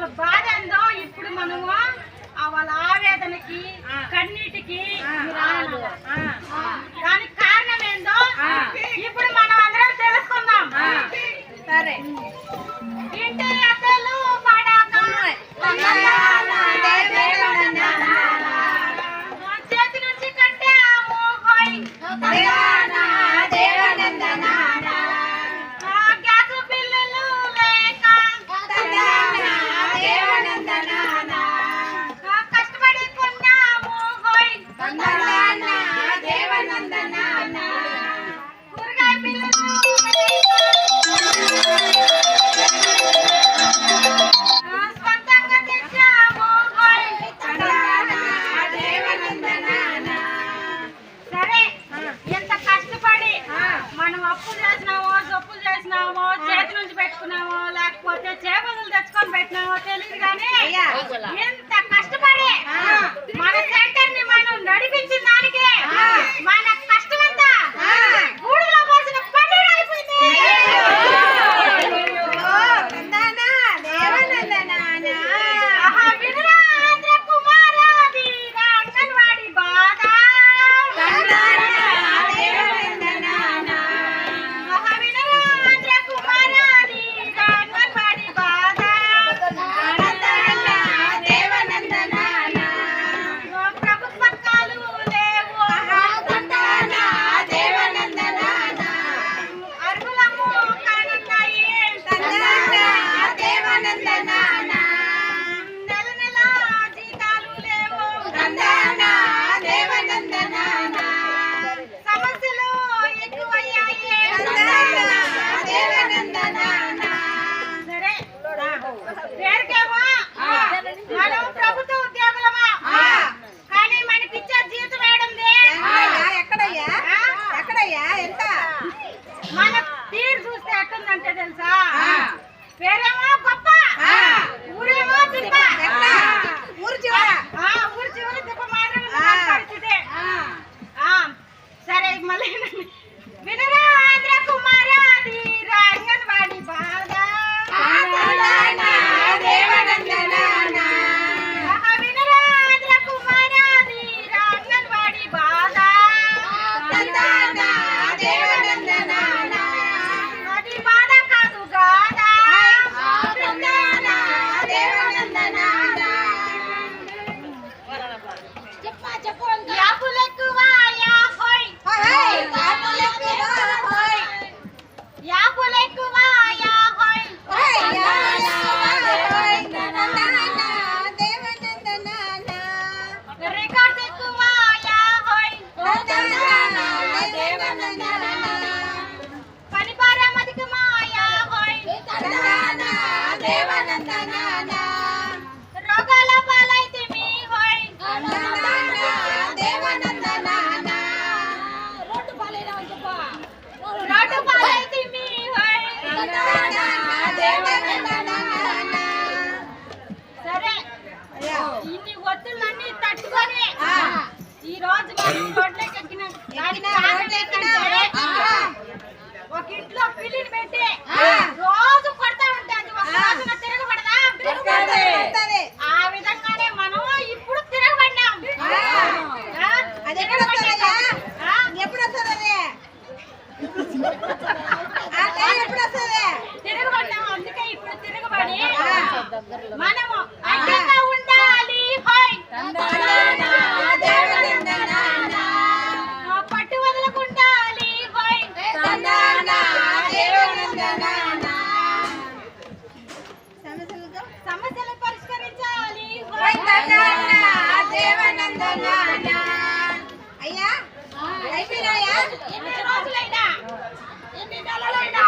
వాళ్ళ బాధ ఎందో ఇప్పుడు మనము వాళ్ళ ఆవేదనకి కన్నీటికి దానికి కారణం ఏందో ఇప్పుడు మనం అందరం తెలుసుకుందాం. సరే తెచ్చుకున్నామో లేకపోతే చేపలు తెచ్చుకొని పెట్టినామో తెలియదు కానీ ఎంత Bandana! ¡Viva Nantanana! అయ్యా? అయిపోయినాయా? ఎన్ని రోజులైనా? ఎన్ని నెలలైనా?